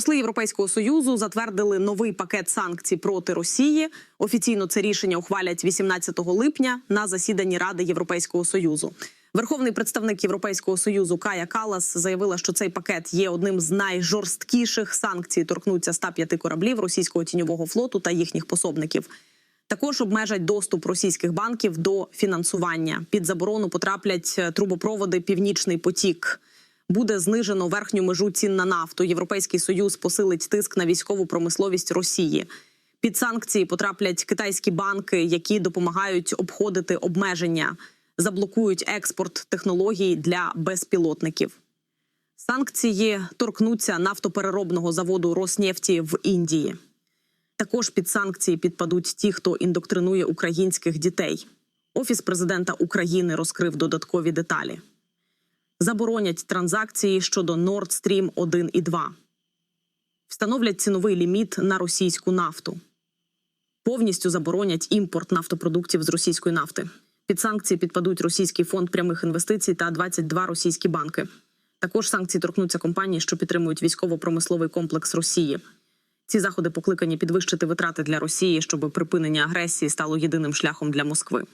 Посли Європейського союзу затвердили новий пакет санкцій проти Росії. Офіційно це рішення ухвалять 18 липня на засіданні Ради Європейського союзу. Верховний представник Європейського союзу Кая Калас заявила, що цей пакет є одним з найжорсткіших санкцій. Торкнуться 105 кораблів російського тіньового флоту та їхніх пособників. Також обмежать доступ російських банків до фінансування. Під заборону потраплять трубопроводи Північний потік. Буде знижено верхню межу цін на нафту. Європейський союз посилить тиск на військову промисловість Росії. Під санкції потраплять китайські банки, які допомагають обходити обмеження, заблокують експорт технологій для безпілотників. Санкції торкнуться нафтопереробного заводу Роснефті в Індії. Також під санкції підпадуть ті, хто індоктринує українських дітей. Офіс президента України розкрив додаткові деталі. Заборонять транзакції щодо Nord Stream 1 і 2. Встановлять ціновий ліміт на російську нафту. Повністю заборонять імпорт нафтопродуктів з російської нафти. Під санкції підпадуть Російський фонд прямих інвестицій та 22 російські банки. Також санкції торкнуться компаній, що підтримують військово-промисловий комплекс Росії. Ці заходи покликані підвищити витрати для Росії, щоб припинення агресії стало єдиним шляхом для Москви.